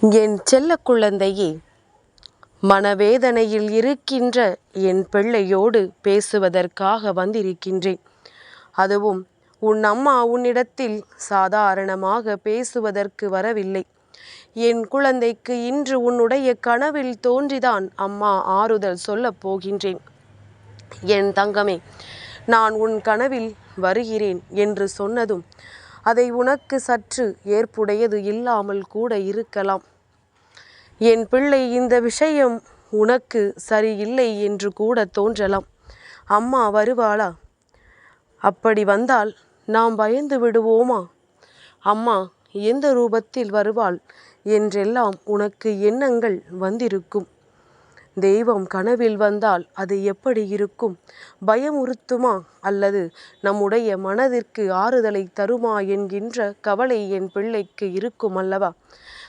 என் செல்ல குழந்தையே மனவேதனையில் இருக்கின்ற என் பிள்ளையோடு பேசுவதற்காக வந்திருக்கின்றேன். அதுவும் உன் அம்மா உன்னிடத்தில் சாதாரணமாக பேசுவதற்கு வரவில்லை. என் குழந்தைக்கு இன்று உன்னுடைய கனவில் தோன்றிதான் அம்மா ஆறுதல் சொல்லப் போகின்றேன். என் தங்கமே நான் உன் கனவில் வருகிறேன் என்று சொன்னதும் அதை உனக்கு சற்று ஏற்புடையது இல்லாமல் கூட இருக்கலாம். என் பிள்ளை இந்த விஷயம் உனக்கு சரியில்லை என்று கூட தோன்றலாம். அம்மா வருவாளா? அப்படி வந்தால் நாம் பயந்து விடுவோமா? அம்மா எந்த ரூபத்தில் வருவாள்? என்றெல்லாம் உனக்கு எண்ணங்கள் வந்திருக்கும். தெய்வம் கனவில் வந்தால் அது எப்படி இருக்கும்? பயமுறுத்துமா அல்லது நம்முடைய மனதிற்கு ஆறுதலை தருமா? என்கின்ற கவலை என் பிள்ளைக்கு இருக்கும் அல்லவா?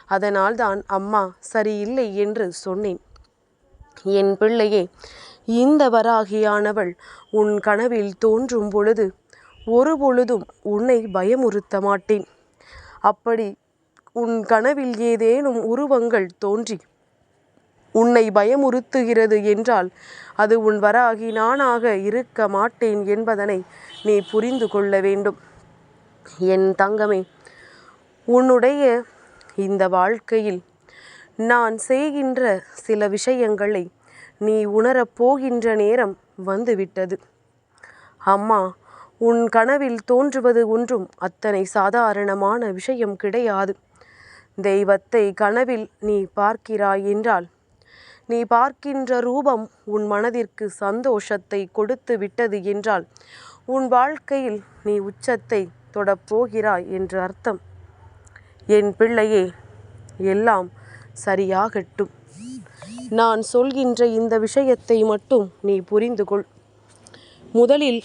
அதனால்தான் அம்மா சரியில்லை என்று சொன்னேன். என் பிள்ளையே இந்த வராகியானவள் உன் கனவில் தோன்றும் பொழுது ஒரு பொழுதும் உன்னை பயமுறுத்த மாட்டேன். அப்படி உன் கனவில் ஏதேனும் உருவங்கள் தோன்றி உன்னை பயமுறுத்துகிறது என்றால் அது உன் வராகி நானாக இருக்க மாட்டேன் என்பதனை நீ புரிந்து கொள்ள வேண்டும். என் தங்கமே உன்னுடைய இந்த வாழ்க்கையில் நான் செய்கின்ற சில விஷயங்களை நீ உணரப்போகின்ற நேரம் வந்துவிட்டது. அம்மா உன் கனவில் தோன்றுவது ஒன்றும் அத்தனை சாதாரணமான விஷயம் கிடையாது. தெய்வத்தை கனவில் நீ பார்க்கிறாய் என்றால் நீ பார்க்கின்ற ரூபம் உன் மனதிற்கு சந்தோஷத்தை கொடுத்து விட்டது என்றால் உன் வாழ்க்கையில் நீ உச்சத்தை தொடப்போகிறாய் என்று அர்த்தம். என் பிள்ளையே எல்லாம் சரியாகட்டும். நான் சொல்கின்ற இந்த விஷயத்தை மட்டும் நீ புரிந்து கொள் முதலில்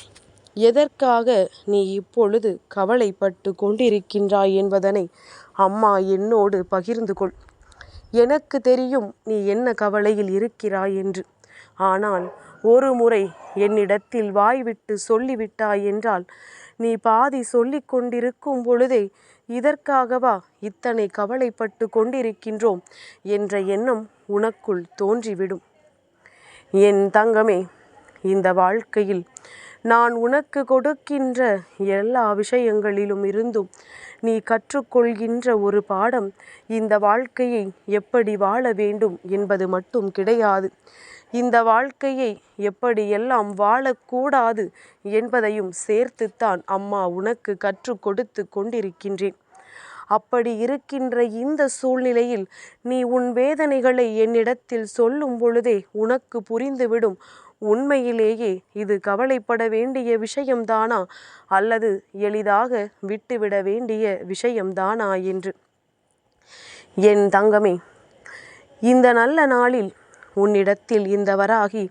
எதற்காக நீ இப்பொழுது கவலைப்பட்டு கொண்டிருக்கின்றாய் என்பதனை அம்மா என்னோடு பகிர்ந்து கொள் எனக்கு தெரியும் நீ என்ன கவலையில் இருக்கிறாய் என்று. ஆனால் ஒரு முறை என்னிடத்தில் வாய்விட்டு சொல்லிவிட்டாய் என்றால் நீ பாதி சொல்லிக் கொண்டிருக்கும் பொழுதே இதற்காகவா இத்தனை கவலைப்பட்டு கொண்டிருக்கின்றோம் என்ற எண்ணம் உனக்குள் தோன்றிவிடும். என் தங்கமே இந்த வாழ்க்கையில் நான் உனக்கு கொடுக்கின்ற எல்லா விஷயங்களிலும் இருந்தும் நீ கற்றுக்கொள்கின்ற ஒரு பாடம் இந்த வாழ்க்கையை எப்படி வாழ வேண்டும் என்பது மட்டும் கிடையாது. இந்த வாழ்க்கையை எப்படியெல்லாம் வாழக்கூடாது என்பதையும் சேர்த்துத்தான் அம்மா உனக்கு கற்றுக் கொடுத்து கொண்டிருக்கின்றேன். அப்படி இருக்கின்ற இந்த சூழ்நிலையில் நீ உன் வேதனைகளை என்னிடத்தில் சொல்லும் பொழுதே உனக்கு புரிந்துவிடும். உண்மையிலேயே இது கவலைப்பட வேண்டிய விஷயம்தானா? அல்லது எளிதாக விட்டுவிட வேண்டிய விஷயம்தானா என்று? என் தங்கமே இந்த நல்ல நாளில் உன்னிடத்தில் இந்த வராகி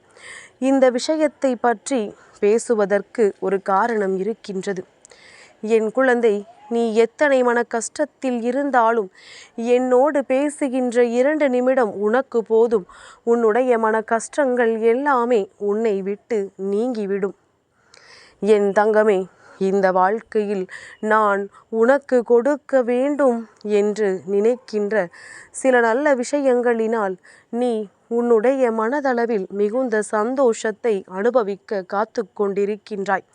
இந்த விஷயத்தை பற்றி பேசுவதற்கு ஒரு காரணம் இருக்கின்றது. என் குழந்தை நீ எத்தனை மன கஷ்டத்தில் இருந்தாலும் என்னோடு பேசுகின்ற இரண்டு நிமிடம் உனக்கு போதும். உன்னுடைய மன கஷ்டங்கள் எல்லாமே உன்னை விட்டு நீங்கிவிடும். என் தங்கமே இந்த வாழ்க்கையில் நான் உனக்கு கொடுக்க வேண்டும் என்று நினைக்கின்ற சில நல்ல விஷயங்களினால் நீ உன்னுடைய மனதளவில் மிகுந்த சந்தோஷத்தை அனுபவிக்க காத்து கொண்டிருக்கின்றாய்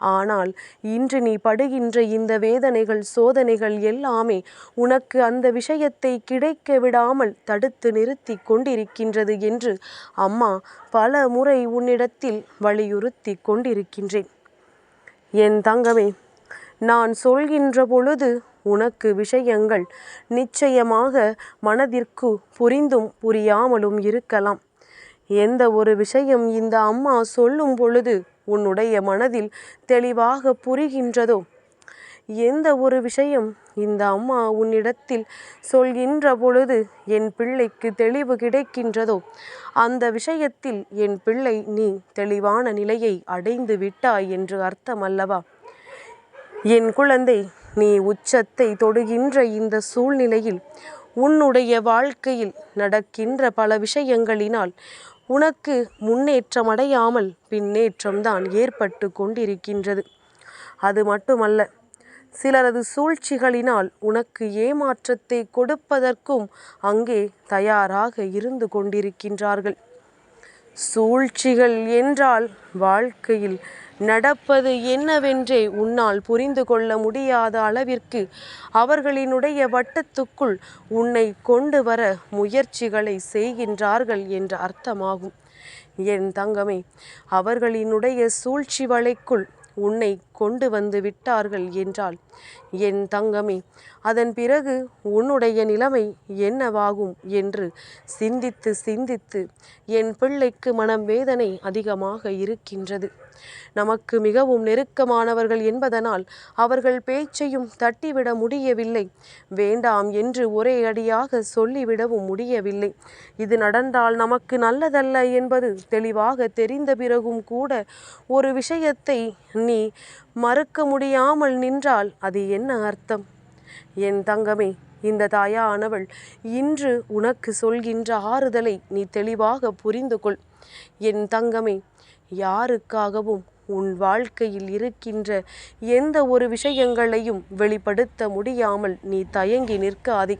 ஆனால் இன்று நீ படுகின்ற இந்த வேதனைகள் சோதனைகள் எல்லாமே உனக்கு அந்த விஷயத்தை கிடைக்க விடாமல் தடுத்து நிறுத்தி கொண்டிருக்கின்றது என்று அம்மா பல முறை உன்னிடத்தில் வலியுறுத்தி கொண்டிருக்கின்றேன். என் தங்கமே நான் சொல்கின்ற பொழுது உனக்கு விஷயங்கள் நிச்சயமாக மனதிற்கு புரிந்தும் புரியாமலும் இருக்கலாம். எந்த ஒரு விஷயம் இந்த அம்மா சொல்லும் பொழுது உன்னுடைய மனதில் தெளிவாக புரிகின்றதோ? எந்த ஒரு விஷயம் இந்த அம்மா உன்னிடத்தில் சொல்கின்ற பொழுது என் பிள்ளைக்கு தெளிவு கிடைக்கின்றதோ? அந்த விஷயத்தில் என் பிள்ளை நீ தெளிவான நிலையை அடைந்து விட்டாய் என்று அர்த்தம் அல்லவா என் குழந்தை நீ உச்சத்தை தொடுகின்ற இந்த சூழ்நிலையில் உன்னுடைய வாழ்க்கையில் நடக்கின்ற பல விஷயங்களினால் உனக்கு முன்னேற்றமடையாமல் பின்னேற்றம்தான் ஏற்பட்டு கொண்டிருக்கின்றது. அது மட்டுமல்ல சிலரது சூழ்ச்சிகளினால் உனக்கு ஏமாற்றத்தை கொடுப்பதற்கும் அங்கே தயாராக இருந்து கொண்டிருக்கின்றார்கள். சூழ்ச்சிகள் என்றால் வாழ்க்கையில் நடப்பது என்னவென்றே உன்னால் புரிந்து கொள்ள முடியாத அளவிற்கு அவர்களினுடைய வட்டத்துக்குள் உன்னை கொண்டு வர முயற்சிகளை செய்கின்றார்கள் என்ற அர்த்தமாகும். என் தங்கமே அவர்களினுடைய சூழ்ச்சி வலைக்குள் உன்னை கொண்டு வந்து விட்டார்கள் என்றால் என் தங்கமே அதன் பிறகு உன்னுடைய நிலைமை என்னவாகும் என்று சிந்தித்து சிந்தித்து என் பிள்ளைக்கு மனம் வேதனை அதிகமாக இருக்கின்றது. நமக்கு மிகவும் நெருக்கமானவர்கள் என்பதனால் அவர்கள் பேச்சையும் தட்டிவிட முடியவில்லை. வேண்டாம் என்று ஒரே அடியாக சொல்லிவிடவும் முடியவில்லை. இது நடந்தால் நமக்கு நல்லதல்ல என்பது தெளிவாக தெரிந்த பிறகும் கூட ஒரு விஷயத்தை நீ மறுக்க முடியாமல் நின்றால் அது என்ன அர்த்தம்? என் தங்கமே இந்த தாயானவள் இன்று உனக்கு சொல்கின்ற ஆறுதலை நீ தெளிவாக புரிந்து கொள் என் தங்கமே யாருக்காகவும் உன் வாழ்க்கையில் இருக்கின்ற எந்த ஒரு விஷயங்களையும் வெளிப்படுத்த முடியாமல் நீ தயங்கி நிற்காதே.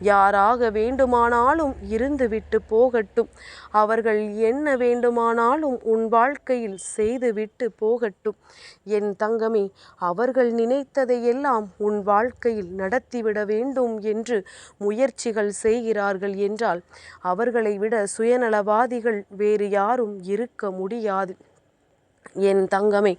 யாராக வேண்டுமானாலும் இருந்துவிட்டு போகட்டும். அவர்கள் என்ன வேண்டுமானாலும் உன் வாழ்க்கையில் செய்துவிட்டு போகட்டும். என் தங்கமே அவர்கள் நினைத்ததையெல்லாம் உன் வாழ்க்கையில் நடத்திவிட வேண்டும் என்று முயற்சிகள் செய்கிறார்கள் என்றால் அவர்களை விட சுயநலவாதிகள் வேறு யாரும் இருக்க முடியாது. என் தங்கமே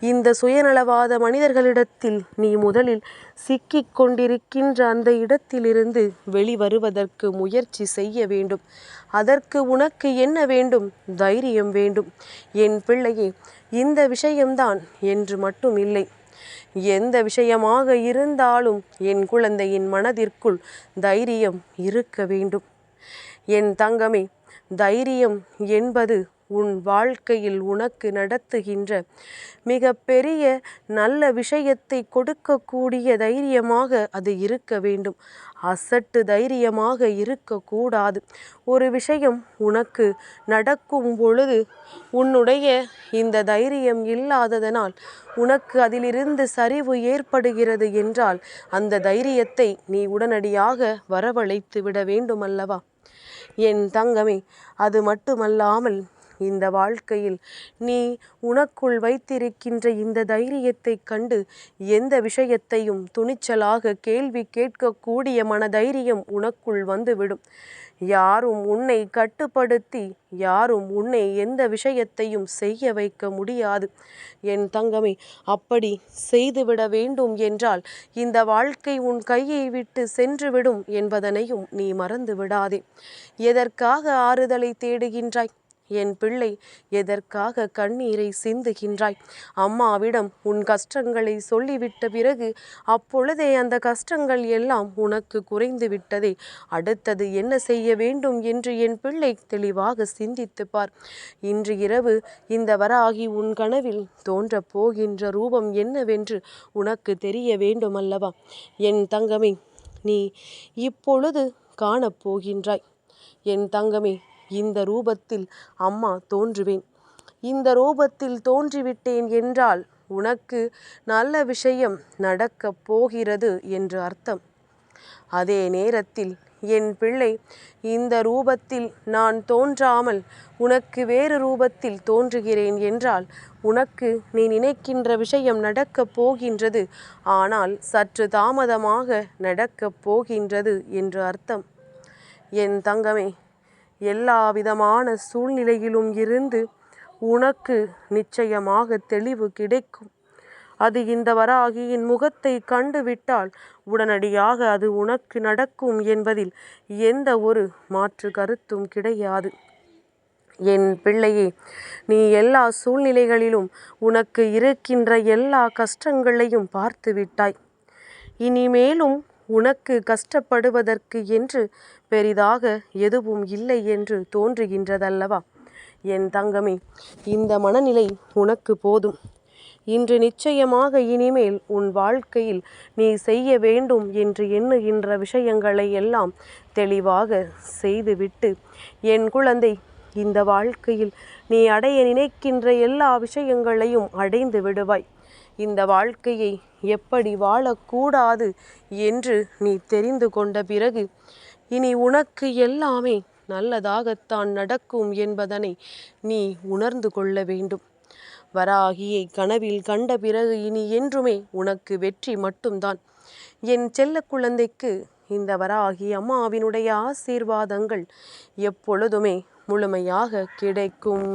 இந்த சுயநலவாத மனிதர்களிடத்தில் நீ முதலில் சிக்கிக் கொண்டிருக்கின்ற அந்த இடத்திலிருந்து வெளிவருவதற்கு முயற்சி செய்ய வேண்டும். அதற்கு உனக்கு என்ன வேண்டும்? தைரியம் வேண்டும். என் பிள்ளையே இந்த விஷயம்தான் என்று மட்டும் இல்லை எந்த விஷயமாக இருந்தாலும் என் குழந்தையின் மனதிற்குள் தைரியம் இருக்க வேண்டும். என் தங்கமே தைரியம் என்பது உன் வாழ்க்கையில் உனக்கு நடத்துகின்ற மிக பெரிய நல்ல விஷயத்தை கொடுக்கக்கூடிய தைரியமாக அது இருக்க வேண்டும். அசட்டு தைரியமாக இருக்கக்கூடாது. ஒரு விஷயம் உனக்கு நடக்கும் பொழுது உன்னுடைய இந்த தைரியம் இல்லாததனால் உனக்கு அதிலிருந்து சரிவு ஏற்படுகிறது என்றால் அந்த தைரியத்தை நீ உடனடியாக வரவழைத்து விட வேண்டுமல்லவா? என் தங்கமே அது மட்டுமல்லாமல் இந்த வாழ்க்கையில் நீ உனக்குள் வைத்திருக்கின்ற இந்த தைரியத்தை கண்டு எந்த விஷயத்தையும் துணிச்சலாக கேள்வி கேட்கக்கூடிய மனதைரியம் உனக்குள் வந்துவிடும். யாரும் உன்னை கட்டுப்படுத்தி யாரும் உன்னை எந்த விஷயத்தையும் செய்ய வைக்க முடியாது. என் தங்கமே அப்படி செய்துவிட வேண்டும் என்றால் இந்த வாழ்க்கை உன் கையை விட்டு சென்றுவிடும் என்பதனையும் நீ மறந்து விடாதே எதற்காக ஆறுதலை தேடுகின்றாய்? என் பிள்ளை எதற்காக கண்ணீரை சிந்துகின்றாய்? அம்மாவிடம் உன் கஷ்டங்களை சொல்லிவிட்ட பிறகு அப்பொழுதே அந்த கஷ்டங்கள் எல்லாம் உனக்கு குறைந்து விட்டதே அடுத்தது என்ன செய்ய வேண்டும் என்று என் பிள்ளை தெளிவாக சிந்தித்து பார். இன்று இரவு இந்த வராகி உன் கனவில் தோன்றப் போகின்ற ரூபம் என்னவென்று உனக்கு தெரிய வேண்டுமல்லவா? என் தங்கமே நீ இப்பொழுது காணப்போகின்றாய் என் தங்கமே இந்த ரூபத்தில் அம்மா தோன்றுவேன். இந்த ரூபத்தில் தோன்றிவிட்டேன் என்றால் உனக்கு நல்ல விஷயம் நடக்கப் போகிறது என்று அர்த்தம். அதே நேரத்தில் என் பிள்ளை இந்த ரூபத்தில் நான் தோன்றாமல் உனக்கு வேறு ரூபத்தில் தோன்றுகிறேன் என்றால் உனக்கு நீ நினைக்கின்ற விஷயம் நடக்கப் போகின்றது ஆனால் சற்று தாமதமாக நடக்கப் போகின்றது என்று அர்த்தம். என் தங்கமே எல்லா விதமான சூழ்நிலையிலும் இருந்து உனக்கு நிச்சயமாக தெளிவு கிடைக்கும். அது இந்த வராகியின் முகத்தை கண்டுவிட்டால் உடனடியாக அது உனக்கு நடக்கும் என்பதில் எந்த ஒரு மாற்று கருத்தும் கிடையாது. என் பிள்ளையே நீ எல்லா சூழ்நிலைகளிலும் உனக்கு இருக்கின்ற எல்லா கஷ்டங்களையும் பார்த்து விட்டாய் இனிமேலும் உனக்கு கஷ்டப்படுவதற்கு என்று பெரிதாக எதுவும் இல்லை என்று தோன்றுகின்றதல்லவா? என் தங்கமே இந்த மனநிலை உனக்கு போதும். இன்று நிச்சயமாக இனிமேல் உன் வாழ்க்கையில் நீ செய்ய வேண்டும் என்று எண்ணுகின்ற விஷயங்களை எல்லாம் தெளிவாக செய்துவிட்டு என் குழந்தை இந்த வாழ்க்கையில் நீ அடைய நினைக்கின்ற எல்லா விஷயங்களையும் அடைந்து விடுவாய். இந்த வாழ்க்கையை எப்படி வாழக்கூடாது என்று நீ தெரிந்து கொண்ட பிறகு இனி உனக்கு எல்லாமே நல்லதாகத்தான் நடக்கும் என்பதனை நீ உணர்ந்து கொள்ள வேண்டும். வராகியை கனவில் கண்ட பிறகு இனி என்றுமே உனக்கு வெற்றி மட்டும்தான். என் செல்ல குழந்தைக்கு இந்த வராகி அம்மாவினுடைய ஆசீர்வாதங்கள் எப்பொழுதுமே முழுமையாக கிடைக்கும்.